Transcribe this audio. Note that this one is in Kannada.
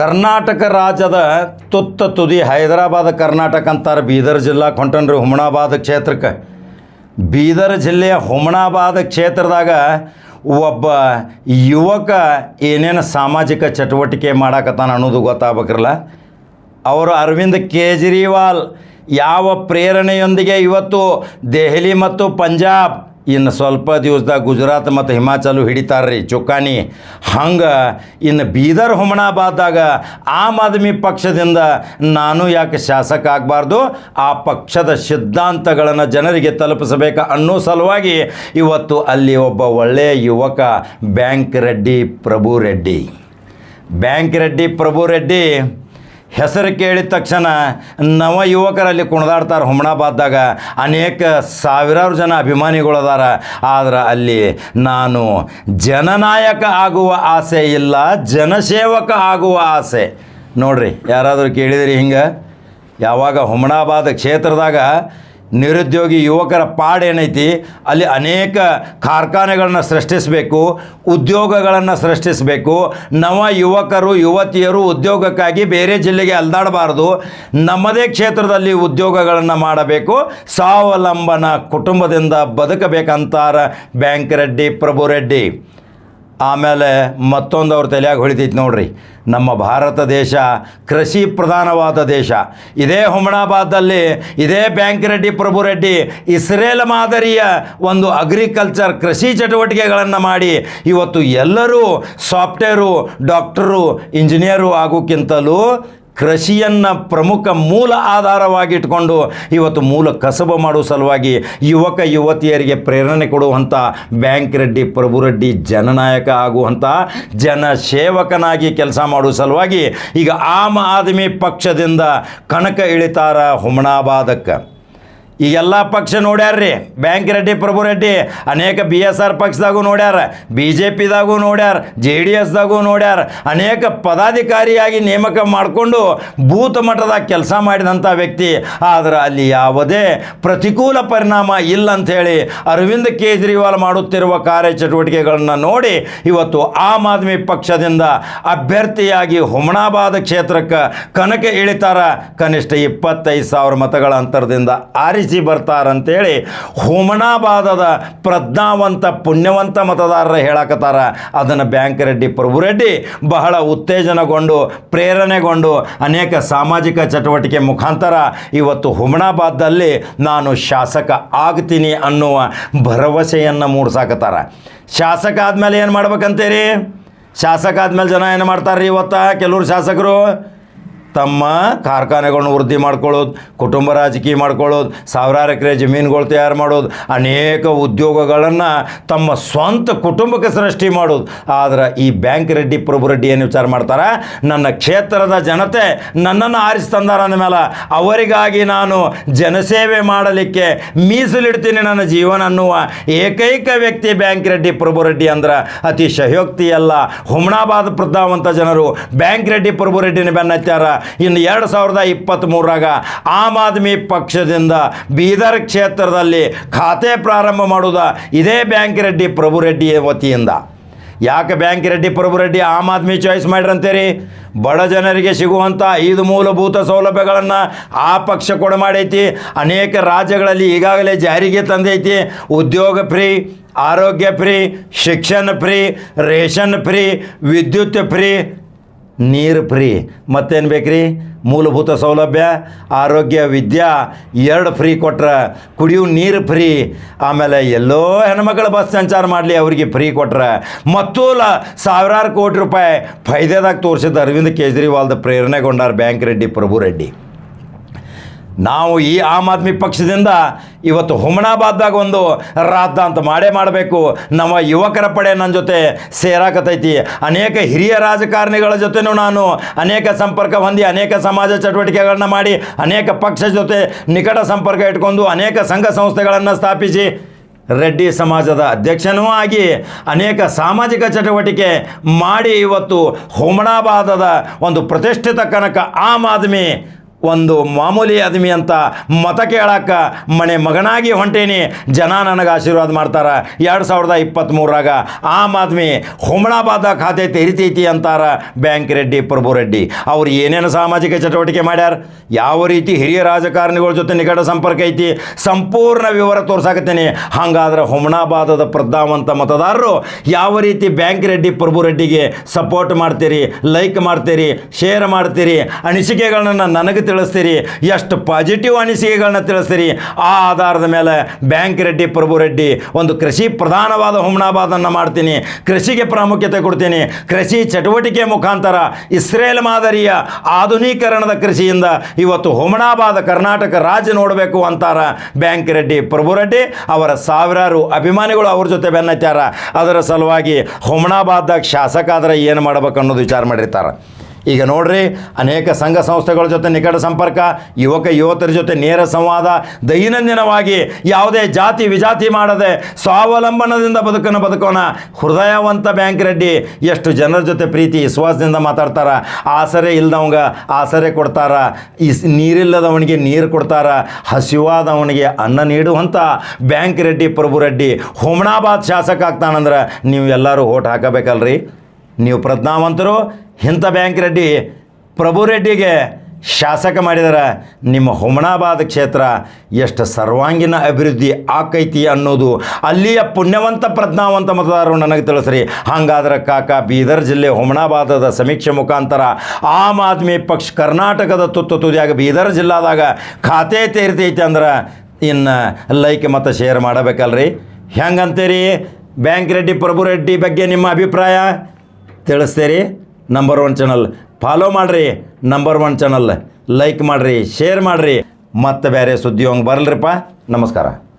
ಕರ್ನಾಟಕ ರಾಜ್ಯದ ತುತ್ತ ತುದಿ ಹೈದರಾಬಾದ್ ಕರ್ನಾಟಕ ಅಂತಾರೆ. ಬೀದರ್ ಜಿಲ್ಲಾ ಕೊಂಟನ್ರಿ ಹುಮನಾಬಾದ್ ಕ್ಷೇತ್ರಕ್ಕೆ. ಬೀದರ್ ಜಿಲ್ಲೆಯ ಹುಮನಾಬಾದ್ ಕ್ಷೇತ್ರದಾಗ ಒಬ್ಬ ಯುವಕ ಏನೇನು ಸಾಮಾಜಿಕ ಚಟುವಟಿಕೆ ಮಾಡಾಕತ್ತಾನ ಅನ್ನೋದು ಗೊತ್ತಾಗಬೇಕ್ರಲ್ಲ. ಅವರು ಅರವಿಂದ್ ಕೇಜ್ರಿವಾಲ್ ಯಾವ ಪ್ರೇರಣೆಯೊಂದಿಗೆ ಇವತ್ತು ದೆಹಲಿ ಮತ್ತು ಪಂಜಾಬ್ ಇನ್ನು ಸ್ವಲ್ಪ ದಿವಸದಾಗ ಗುಜರಾತ್ ಮತ್ತು ಹಿಮಾಚಲು ಹಿಡಿತಾರ್ರಿ. ಚುಕ್ಕಾಣಿ. ಹಂಗೆ ಇನ್ನು ಬೀದರ್ ಹುಮನಾಬಾದ್ದಾಗ ಆಮ್ ಆದ್ಮಿ ಪಕ್ಷದಿಂದ ನಾನು ಯಾಕೆ ಶಾಸಕ ಆಗಬಾರ್ದು? ಆ ಪಕ್ಷದ ಸಿದ್ಧಾಂತಗಳನ್ನು ಜನರಿಗೆ ತಲುಪಿಸಬೇಕು ಅನ್ನೋ ಸಲುವಾಗಿ ಇವತ್ತು ಅಲ್ಲಿ ಒಬ್ಬ ಒಳ್ಳೆಯ ಯುವಕ ಬ್ಯಾಂಕ್ ರೆಡ್ಡಿ ಪ್ರಭು ರೆಡ್ಡಿ. ಬ್ಯಾಂಕ್ ರೆಡ್ಡಿ ಪ್ರಭು ರೆಡ್ಡಿ ಹೆಸರು ಕೇಳಿದ ತಕ್ಷಣ ನವ ಯುವಕರಲ್ಲಿ ಕುಣಿದಾಡ್ತಾರೆ ಹುಮನಾಬಾದ್ದಾಗ ಅನೇಕ ಸಾವಿರಾರು ಜನ ಅಭಿಮಾನಿಗಳು ಅದಾರ ಆದ್ರೆ ಅಲ್ಲಿ ನಾನು ಜನನಾಯಕ ಆಗುವ ಆಸೆ ಇಲ್ಲ, ಜನಸೇವಕ ಆಗುವ ಆಸೆ. ನೋಡ್ರಿ, ಯಾರಾದರೂ ಕೇಳಿದಿರಿ ಹಿಂಗೆ? ಯಾವಾಗ ಹುಮನಾಬಾದ್ ಕ್ಷೇತ್ರದಾಗ ನಿರುದ್ಯೋಗಿ ಯುವಕರ ಪಾಡೇನೈತಿ ಅಲ್ಲಿ ಅನೇಕ ಕಾರ್ಖಾನೆಗಳನ್ನು ಸೃಷ್ಟಿಸಬೇಕು, ಉದ್ಯೋಗಗಳನ್ನು ಸೃಷ್ಟಿಸಬೇಕು. ನವ ಯುವಕರು, ಯುವತಿಯರು ಉದ್ಯೋಗಕ್ಕಾಗಿ ಬೇರೆ ಜಿಲ್ಲೆಗೆ ಅಲ್ದಾಡಬಾರ್ದು. ನಮ್ಮದೇ ಕ್ಷೇತ್ರದಲ್ಲಿ ಉದ್ಯೋಗಗಳನ್ನು ಮಾಡಬೇಕು. ಸ್ವಾವಲಂಬನ ಕುಟುಂಬದಿಂದ ಬದುಕಬೇಕಂತಾರ ಬ್ಯಾಂಕ್ ರೆಡ್ಡಿ, ಪ್ರಭು ರೆಡ್ಡಿ. ಆಮೇಲೆ ಮತ್ತೊಂದು ಅವ್ರ ತಲೆಯಾಗಿ ಹೊಳಿತೈತಿ ನೋಡ್ರಿ. ನಮ್ಮ ಭಾರತ ದೇಶ ಕೃಷಿ ಪ್ರಧಾನವಾದ ದೇಶ. ಇದೇ ಹುಮನಾಬಾದಲ್ಲಿ ಇದೇ ಬ್ಯಾಂಕ್ ರೆಡ್ಡಿ, ಪ್ರಭು ರೆಡ್ಡಿ, ಇಸ್ರೇಲ್ ಮಾದರಿಯ ಒಂದು ಅಗ್ರಿಕಲ್ಚರ್ ಕೃಷಿ ಚಟುವಟಿಕೆಗಳನ್ನು ಮಾಡಿ ಇವತ್ತು ಎಲ್ಲರೂ ಸಾಫ್ಟ್ವೇರು, ಡಾಕ್ಟರು, ಇಂಜಿನಿಯರು ಆಗೋಕ್ಕಿಂತಲೂ ಕೃಷಿಯನ್ನು ಪ್ರಮುಖ ಮೂಲ ಆಧಾರವಾಗಿಟ್ಕೊಂಡು ಇವತ್ತು ಮೂಲ ಕಸಬು ಮಾಡುವ ಸಲುವಾಗಿ ಯುವಕ ಯುವತಿಯರಿಗೆ ಪ್ರೇರಣೆ ಕೊಡುವಂಥ ಬ್ಯಾಂಕ್ ರೆಡ್ಡಿ, ಪ್ರಭು ರೆಡ್ಡಿ ಜನನಾಯಕ ಆಗುವಂಥ ಜನಸೇವಕನಾಗಿ ಕೆಲಸ ಮಾಡುವ ಸಲುವಾಗಿ ಈಗ ಆಮ್ ಆದ್ಮಿ ಪಕ್ಷದಿಂದ ಕಣಕ ಇಳಿತಾರ ಹುಮನಾಬಾದಕ್ಕೆ. ಈ ಎಲ್ಲ ಪಕ್ಷ ನೋಡ್ಯಾರ್ರಿ. ಬ್ಯಾಂಕ್ ರೆಡ್ಡಿ, ಪ್ರಭು ರೆಡ್ಡಿ, ಅನೇಕ ಬಿ ಎಸ್ ಆರ್ ಪಕ್ಷದಾಗೂ ನೋಡ್ಯಾರ ಬಿ ಜೆ ಪಿದಾಗೂ ನೋಡ್ಯಾರ ಜೆ ಡಿ ಎಸ್ದಾಗೂ ನೋಡ್ಯಾರ, ಅನೇಕ ಪದಾಧಿಕಾರಿಯಾಗಿ ನೇಮಕ ಮಾಡಿಕೊಂಡು ಬೂತ್ ಮಟ್ಟದಾಗ ಕೆಲಸ ಮಾಡಿದಂಥ ವ್ಯಕ್ತಿ. ಆದರೆ ಅಲ್ಲಿ ಯಾವುದೇ ಪ್ರತಿಕೂಲ ಪರಿಣಾಮ ಇಲ್ಲ ಅಂಥೇಳಿ ಅರವಿಂದ್ ಕೇಜ್ರಿವಾಲ್ ಮಾಡುತ್ತಿರುವ ಕಾರ್ಯಚಟುವಟಿಕೆಗಳನ್ನು ನೋಡಿ ಇವತ್ತು ಆಮ್ ಆದ್ಮಿ ಪಕ್ಷದಿಂದ ಅಭ್ಯರ್ಥಿಯಾಗಿ ಹುಮನಾಬಾದ್ ಕ್ಷೇತ್ರಕ್ಕೆ ಕನಕ ಇಳಿತಾರ ಕನಿಷ್ಠ ಇಪ್ಪತ್ತೈದು ಸಾವಿರ ಮತಗಳ ಅಂತರದಿಂದ ಆರಿಸಿ. ಬರ್ತಾರಂತೇಳಿ ಹುಮನಾಬಾದದ ಪ್ರಜ್ಞಾವಂತ ಪುಣ್ಯವಂತ ಮತದಾರರ ಹೇಳಕತ್ತಾರ. ಅದನ್ನು ಬ್ಯಾಂಕ್ ರೆಡ್ಡಿ ಪ್ರಭು ರೆಡ್ಡಿ ಬಹಳ ಉತ್ತೇಜನಗೊಂಡು, ಪ್ರೇರಣೆಗೊಂಡು, ಅನೇಕ ಸಾಮಾಜಿಕ ಚಟುವಟಿಕೆ ಮುಖಾಂತರ ಇವತ್ತು ಹುಮನಾಬಾದಲ್ಲಿ ನಾನು ಶಾಸಕ ಆಗ್ತೀನಿ ಅನ್ನುವ ಭರವಸೆಯನ್ನು ಮೂಡಿಸಾಕತ್ತಾರ. ಶಾಸಕ ಆದಮೇಲೆ ಏನು ಮಾಡ್ಬೇಕಂತೀರಿ? ಶಾಸಕ ಆದಮೇಲೆ ಜನ ಏನು ಮಾಡ್ತಾರೆ ಇವತ್ತ? ಕೆಲವರು ಶಾಸಕರು ತಮ್ಮ ಕಾರ್ಖಾನೆಗಳನ್ನ ವೃದ್ಧಿ ಮಾಡ್ಕೊಳ್ಳೋದು, ಕುಟುಂಬ ರಾಜಕೀಯ ಮಾಡ್ಕೊಳ್ಳೋದು, ಸಾವಿರಾರು ಎಕರೆ ಜಮೀನುಗಳು ತಯಾರು ಮಾಡೋದು, ಅನೇಕ ಉದ್ಯೋಗಗಳನ್ನು ತಮ್ಮ ಸ್ವಂತ ಕುಟುಂಬಕ್ಕೆ ಸೃಷ್ಟಿ ಮಾಡೋದು. ಆದರೆ ಈ ಬ್ಯಾಂಕ್ ರೆಡ್ಡಿ, ಪ್ರಭು ರೆಡ್ಡಿ ಏನು ವಿಚಾರ ಮಾಡ್ತಾರೆ? ನನ್ನ ಕ್ಷೇತ್ರದ ಜನತೆ ನನ್ನನ್ನು ಆರಿಸಿ ತಂದಾರ ಅಂದಮೇಲೆ ಅವರಿಗಾಗಿ ನಾನು ಜನಸೇವೆ ಮಾಡಲಿಕ್ಕೆ ಮೀಸಲಿಡ್ತೀನಿ ನನ್ನ ಜೀವನ ಅನ್ನುವ ಏಕೈಕ ವ್ಯಕ್ತಿ ಬ್ಯಾಂಕ್ ರೆಡ್ಡಿ, ಪ್ರಭು ರೆಡ್ಡಿ ಅಂದ್ರೆ ಅತಿ ಶಯೋಕ್ತಿ ಅಲ್ಲ ಪ್ರದ್ದಾವಂಥ ಜನರು. ಬ್ಯಾಂಕ್ ರೆಡ್ಡಿ, ಪ್ರಭು ರೆಡ್ಡಿನ ಬೆನ್ನತ್ಯಾರ. ಇನ್ನು ಎರಡು ಸಾವಿರದ ಇಪ್ಪತ್ತ್ಮೂರಾಗ ಆಮ್ ಆದ್ಮಿ ಪಕ್ಷದಿಂದ ಬೀದರ್ ಕ್ಷೇತ್ರದಲ್ಲಿ ಖಾತೆ ಪ್ರಾರಂಭ ಮಾಡುವುದ ಇದೇ ಬ್ಯಾಂಕ್ ರೆಡ್ಡಿ ಪ್ರಭು ರೆಡ್ಡಿ ವತಿಯಿಂದ. ಯಾಕೆ ಬ್ಯಾಂಕ್ ರೆಡ್ಡಿ ಪ್ರಭು ರೆಡ್ಡಿ ಆಮ್ ಆದ್ಮಿ ಚಾಯ್ಸ್ ಮಾಡಿರಂತೀರಿ? ಬಡ ಜನರಿಗೆ ಸಿಗುವಂಥ ಐದು ಮೂಲಭೂತ ಸೌಲಭ್ಯಗಳನ್ನು ಆ ಪಕ್ಷ ಕೊಡ ಮಾಡೈತಿ. ಅನೇಕ ರಾಜ್ಯಗಳಲ್ಲಿ ಈಗಾಗಲೇ ಜಾರಿಗೆ ತಂದೈತಿ. ಉದ್ಯೋಗ ಫ್ರೀ, ಆರೋಗ್ಯ ಫ್ರೀ, ಶಿಕ್ಷಣ ಫ್ರೀ, ರೇಷನ್ ಫ್ರೀ, ವಿದ್ಯುತ್ ಫ್ರೀ ನೀರು ಫ್ರೀ. ಮತ್ತೇನು ಬೇಕ್ರಿ? ಮೂಲಭೂತ ಸೌಲಭ್ಯ, ಆರೋಗ್ಯ, ವಿದ್ಯಾ, ಎರಡು ಫ್ರೀ ಕೊಟ್ರೆ ಕುಡಿಯುವ ನೀರು ಫ್ರೀ. ಆಮೇಲೆ ಎಲ್ಲೋ ಹೆಣ್ಮಕ್ಳು ಬಸ್ ಸಂಚಾರ ಮಾಡಲಿ, ಅವರಿಗೆ ಫ್ರೀ ಕೊಟ್ರೆ. ಮತ್ತು ಲ ಸಾವಿರಾರು ಕೋಟಿ ರೂಪಾಯಿ ಫೈದೆದಾಗ ತೋರಿಸಿದ ಅರವಿಂದ್ ಕೇಜ್ರಿವಾಲ್ದ ಪ್ರೇರಣೆಗೊಂಡಾರ ಬ್ಯಾಂಕ್ ರೆಡ್ಡಿ, ಪ್ರಭು ರೆಡ್ಡಿ. ನಾವು ಈ ಆಮ್ ಆದ್ಮಿ ಪಕ್ಷದಿಂದ ಇವತ್ತು ಹುಮನಾಬಾದ್ದಾಗ ಒಂದು ರಾದ್ದ ಅಂತ ಮಾಡೇ ಮಾಡಬೇಕು. ನಮ್ಮ ಯುವಕರ ಪಡೆ ನನ್ನ ಜೊತೆ ಸೇರಾಕತೈತಿ ಅನೇಕ ಹಿರಿಯ ರಾಜಕಾರಣಿಗಳ ಜೊತೆನೂ ನಾನು ಅನೇಕ ಸಂಪರ್ಕ ಹೊಂದಿ, ಅನೇಕ ಸಮಾಜ ಚಟುವಟಿಕೆಗಳನ್ನ ಮಾಡಿ, ಅನೇಕ ಪಕ್ಷ ಜೊತೆ ನಿಕಟ ಸಂಪರ್ಕ ಇಟ್ಕೊಂಡು ಅನೇಕ ಸಂಘ ಸಂಸ್ಥೆಗಳನ್ನು ಸ್ಥಾಪಿಸಿ, ರೆಡ್ಡಿ ಸಮಾಜದ ಅಧ್ಯಕ್ಷನೂ ಆಗಿ ಅನೇಕ ಸಾಮಾಜಿಕ ಚಟುವಟಿಕೆ ಮಾಡಿ ಇವತ್ತು ಹುಮನಾಬಾದದ ಒಂದು ಪ್ರತಿಷ್ಠಿತ ಕನಕ ಆಮ್ ಆದ್ಮಿ ಒಂದು ಮಾಮೂಲಿ ಆದಮಿ ಅಂತ ಮತ ಕೇಳಕ್ಕೆ ಮನೆ ಮಗನಾಗಿ ಹೊಂಟೇನಿ. ಜನ ನನಗೆ ಆಶೀರ್ವಾದ ಮಾಡ್ತಾರೆ. ಎರಡು ಸಾವಿರದ ಇಪ್ಪತ್ತ್ಮೂರಾಗ ಆಮ್ ಆದ್ಮಿ ಹುಮಣಾಬಾದ ಖಾತೆ ತೆರಿತೈತಿ ಅಂತಾರ ಬ್ಯಾಂಕ್ ರೆಡ್ಡಿ, ಪ್ರಭು ರೆಡ್ಡಿ. ಅವ್ರು ಏನೇನು ಸಾಮಾಜಿಕ ಚಟುವಟಿಕೆ ಮಾಡ್ಯಾರ? ಯಾವ ರೀತಿ ಹಿರಿಯ ರಾಜಕಾರಣಿಗಳ ಜೊತೆ ನಿಕಟ ಸಂಪರ್ಕ ಐತಿ? ಸಂಪೂರ್ಣ ವಿವರ ತೋರ್ಸಾಕತ್ತೀನಿ. ಹಾಗಾದ್ರೆ ಹುಮಣಾಬಾದದ ಪ್ರಜ್ಞಾವಂತ ಮತದಾರರು ಯಾವ ರೀತಿ ಬ್ಯಾಂಕ್ ರೆಡ್ಡಿ, ಪ್ರಭು ರೆಡ್ಡಿಗೆ ಸಪೋರ್ಟ್ ಮಾಡ್ತೀರಿ ಲೈಕ್ ಮಾಡ್ತೀರಿ ಶೇರ್ ಮಾಡ್ತೀರಿ, ಅನಿಸಿಕೆಗಳನ್ನು ನನಗೆ ತಿಳಿಸ್ತೀರಿ? ಎಷ್ಟು ಪಾಸಿಟಿವ್ ಅನಿಸಿಕೆಗಳನ್ನ ತಿಳಿಸ್ತೀರಿ? ಆ ಆಧಾರದ ಮೇಲೆ ಬ್ಯಾಂಕ್ ರೆಡ್ಡಿ, ಪ್ರಭು ರೆಡ್ಡಿ ಒಂದು ಕೃಷಿ ಪ್ರಧಾನವಾದ ಹುಮ್ನಾಬಾದನ್ನು ಮಾಡ್ತೀನಿ. ಕೃಷಿಗೆ ಪ್ರಾಮುಖ್ಯತೆ ಕೊಡ್ತೀನಿ. ಕೃಷಿ ಚಟುವಟಿಕೆ ಮುಖಾಂತರ ಇಸ್ರೇಲ್ ಮಾದರಿಯ ಆಧುನೀಕರಣದ ಕೃಷಿಯಿಂದ ಇವತ್ತು ಹುಮನಾಬಾದ ಕರ್ನಾಟಕ ರಾಜ್ಯ ನೋಡಬೇಕು ಅಂತಾರ ಬ್ಯಾಂಕ್ ರೆಡ್ಡಿ, ಪ್ರಭು ರೆಡ್ಡಿ. ಅವರ ಸಾವಿರಾರು ಅಭಿಮಾನಿಗಳು ಅವ್ರ ಜೊತೆ ಬೆನ್ನತ್ಯಾರ. ಅದರ ಸಲುವಾಗಿ ಹುಮನಾಬಾದ್ದಾಗ ಶಾಸಕ ಆದರೆ ಏನು ಮಾಡ್ಬೇಕು ಅನ್ನೋದು ವಿಚಾರ ಮಾಡಿರ್ತಾರೆ. ಈಗ ನೋಡ್ರಿ, ಅನೇಕ ಸಂಘ ಸಂಸ್ಥೆಗಳ ಜೊತೆ ನಿಕಟ ಸಂಪರ್ಕ, ಯುವಕ, ಯುವತರ ಜೊತೆ ನೇರ ಸಂವಾದ, ದೈನಂದಿನವಾಗಿ ಯಾವುದೇ ಜಾತಿ ವಿಜಾತಿ ಮಾಡದೆ ಸ್ವಾವಲಂಬನದಿಂದ ಬದುಕನ್ನು ಬದುಕೋಣ. ಹೃದಯವಂತ ಬ್ಯಾಂಕ್ ರೆಡ್ಡಿ, ಎಷ್ಟು ಜನರ ಜೊತೆ ಪ್ರೀತಿ, ವಿಶ್ವಾಸದಿಂದ ಮಾತಾಡ್ತಾರ? ಆಸರೆ ಇಲ್ದವಂಗ ಆಸರೆ ಕೊಡ್ತಾರ. ಈ ನೀರಿಲ್ಲದವನಿಗೆ ನೀರು ಕೊಡ್ತಾರ. ಹಸಿವಾದವನಿಗೆ ಅನ್ನ ನೀಡುವಂಥ ಬ್ಯಾಂಕ್ ರೆಡ್ಡಿ ಪ್ರಭು ರೆಡ್ಡಿ, ಹೋಮನಾಬಾದ್ ಶಾಸಕ ಆಗ್ತಾನಂದ್ರೆ ನೀವು ಎಲ್ಲರೂ ಓಟ್ ಹಾಕಬೇಕಲ್ರಿ? ನೀವು ಪ್ರಜ್ಞಾವಂತರು, ಇಂಥ ಬ್ಯಾಂಕ್ ರೆಡ್ಡಿ ಪ್ರಭು ರೆಡ್ಡಿಗೆ ಶಾಸಕ ಮಾಡಿದರೆ. ನಿಮ್ಮ ಹುಮನಾಬಾದ್ ಕ್ಷೇತ್ರ ಎಷ್ಟು ಸರ್ವಾಂಗೀಣ ಅಭಿವೃದ್ಧಿ ಆಕೈತಿ ಅನ್ನೋದು ಅಲ್ಲಿಯ ಪುಣ್ಯವಂತ ಪ್ರಜ್ಞಾವಂತ ಮತದಾರರು ನನಗೆ ತಿಳಿಸ್ರಿ. ಹಾಗಾದ್ರೆ ಕಾಕ, ಬೀದರ್ ಜಿಲ್ಲೆ ಹುಮನಾಬಾದದ ಸಮೀಕ್ಷೆ ಮುಖಾಂತರ ಆಮ್ ಆದ್ಮಿ ಪಕ್ಷ ಕರ್ನಾಟಕದ ತುತ್ತು ತುದಿಯಾಗ ಬೀದರ್ ಜಿಲ್ಲಾದಾಗ ಖಾತೆ ತೆರಿತೈತಿ ಅಂದ್ರೆ ಇನ್ನು ಲೈಕ್ ಮತ್ತು ಶೇರ್ ಮಾಡಬೇಕಲ್ರಿ. ಹೆಂಗಂತೀರಿ? ಬ್ಯಾಂಕ್ ರೆಡ್ಡಿ, ಪ್ರಭು ರೆಡ್ಡಿ ಬಗ್ಗೆ ನಿಮ್ಮ ಅಭಿಪ್ರಾಯ? ತಿಳಿಸ್ತೀರಿ? ನಂಬರ್ ಒನ್ ಚಾನಲ್ ಫಾಲೋ ಮಾಡಿರಿ. ನಂಬರ್ ಒನ್ ಚಾನಲ್ ಲೈಕ್ ಮಾಡಿರಿ. ಶೇರ್ ಮಾಡಿರಿ. ಮತ್ತೆ ಬೇರೆ ಸುದ್ದಿ ಹಂಗೆ ಬರಲ್ರಿಪ್ಪ. ನಮಸ್ಕಾರ.